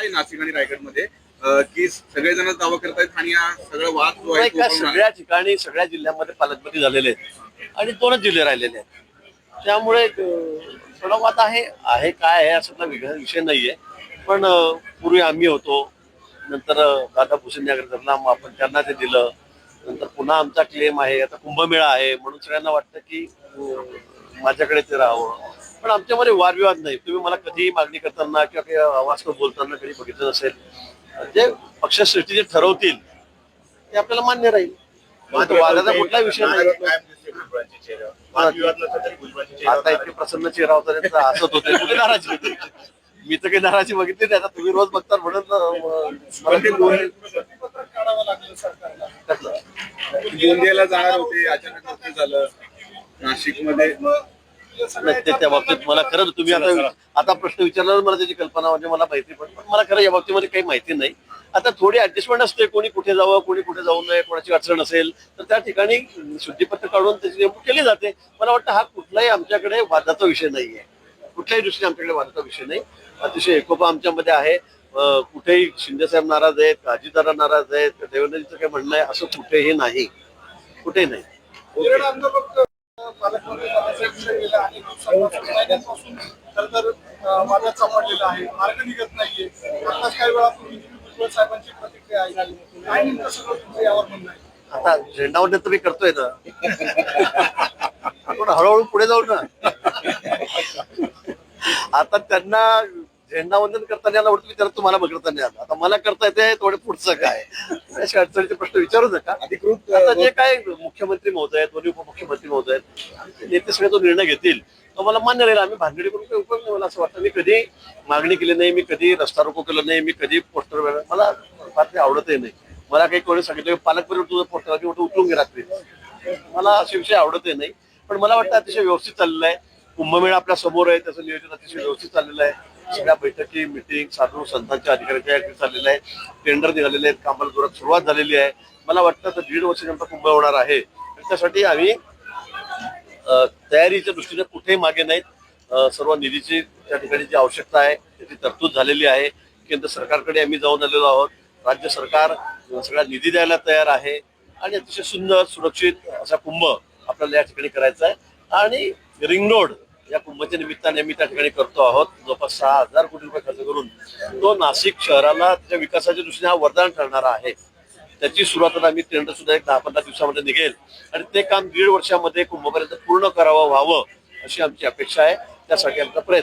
आहे नाशिक आणि रायगडमध्ये. की सगळेजण दावा करतायत आणि हा सगळा वाद जो आहे नाही तो सगळ्या ठिकाणी सगळ्या जिल्ह्यामध्ये पालकमंत्री झालेले आहेत. आणि दोनच जिल्हे राहिलेले आहेत. त्यामुळे अं, थोडा वाद आहे आहे काय आहे असा वेगळा विषय नाहीये. पण अं, पूर्वी आम्ही होतो. नंतर अं, दादा भुसेन धरला मग आपण त्यांना ते दिलं. नंतर पुन्हा आमचा क्लेम आहे. आता कुंभमेळा आहे. म्हणून सगळ्यांना वाटतं की अं, माझ्याकडे ते राहावं. पण आमच्यामध्ये वादविवाद नाही. तुम्ही मला कधीही मागणी करताना किंवा काही आवाज करून बोलताना कधी बघितलं नसेल जे पक्षश्रेष्ठी जे ठरवतील ते आपल्याला मान्य राहील. वादाचा कुठला विषय नाही. आता इतके प्रसन्न चेहरा होता त्यांचा हसत होते कुठे नाराजी होती. मी तर काही नाराजी बघितली नाही. आता तुम्ही रोज बघता म्हणून? गोंदियाला जाणार होते अचानक झालं. नाशिकमध्ये नाही, त्या बाबतीत मला खरंच तुम्ही आता आता प्रश्न विचारल्यावर मला त्याची कल्पना म्हणजे मला माहिती पण मला खरं या बाबतीमध्ये काही माहिती नाही. आता थोडी ऍडजस्टमेंट असते कोणी कुठे जावं कोणी कुठे जाऊ नये कोणाची अडचण असेल तर त्या ठिकाणी शुद्धीपत्र काढून त्याची नेमणूक केली जाते. मला वाटतं हा कुठलाही आमच्याकडे वादाचा विषय नाहीये. कुठल्याही दृष्टीने आमच्याकडे वादाचा विषय नाही. अतिशय एकोपा आमच्यामध्ये आहे. कुठेही शिंदेसाहेब नाराज आहेत अजितदादा नाराज आहेत देवेंद्रजीचं काही म्हणणं आहे असं कुठेही नाही. कुठेही नाही. विषय महिन्यांपासून खरं तर अं, वादात सापडलेला आहे. मार्ग निघत नाहीये. आताच काही वेळापूर्वी भुजबळ साहेबांची प्रतिक्रिया ऐकली. काय नेमकं सगळं तुमचं यावर म्हणणं आहे? आता झेंडावर तर मी करतोय ना. आपण हळूहळू पुढे जाऊ ना. आता त्यांना झेंडावंदन करताना आला वाटतं त्याला तुम्हाला करताना आला. आता मला करता येते थोडे पुढचं काय? अशा अडचणीचे प्रश्न विचारू नका. अधिकृत आता जे काय मुख्यमंत्री महोदय आहेत दोन्ही उपमुख्यमंत्री महोदय आहेत नेते सगळे तो निर्णय घेतील तो मला मान्य राहील. आम्ही भानगडी करून काही उपयोग नाही मला असं वाटतं. मी कधी मागणी केली नाही मी कधी रस्ता रोको केलं नाही मी कधी पोस्टर मला फार ते आवडतही नाही. मला काही कोणी सांगितलं पालकमंत्री तुझं पोस्टर मी म्हटलं उचलून घे रात्री. मला असे विषय आवडतही नाही. पण मला वाटतं अतिशय व्यवस्थित चाललेलं आहे. कुंभमेळा आपल्यासमोर आहे त्याचं नियोजन अतिशय व्यवस्थित चाललेलं आहे. सगळ्या बैठकी मिटिंग साधू संतांच्या अधिकाऱ्यांच्या यादी चाललेलं आहे टेंडर निघालेले आहेत. कामाला जोरात सुरुवात झालेली आहे. मला वाटतं तर दीड वर्षानंतर कुंभ होणार आहे. त्यासाठी आम्ही तयारीच्या दृष्टीने कुठेही मागे नाहीत. सर्व निधीची त्या ठिकाणी जी आवश्यकता आहे त्याची तरतूद झालेली आहे. केंद्र सरकारकडे आम्ही जाऊन आलेलो आहोत. राज्य सरकार सगळा निधी द्यायला तयार आहे. आणि अतिशय सुंदर सुरक्षित असा कुंभ आपल्याला या ठिकाणी करायचा आहे. आणि रिंग रोड या कुंभाच्या निमित्ताने मी त्या ठिकाणी करतो आहोत. जवळपास सहा हजार कोटी रुपये खर्च करून तो नाशिक शहराला त्याच्या विकासाच्या दृष्टीने हा वरदान ठरणारा आहे. त्याची सुरुवात आता आम्ही टेंडर सुद्धा एक दहा पंधरा दिवसामध्ये निघेल. आणि ते काम दीड वर्षामध्ये कुंभपर्यंत पूर्ण करावं व्हावं अशी आमची अपेक्षा आहे. त्यासाठी आमचा प्रयत्न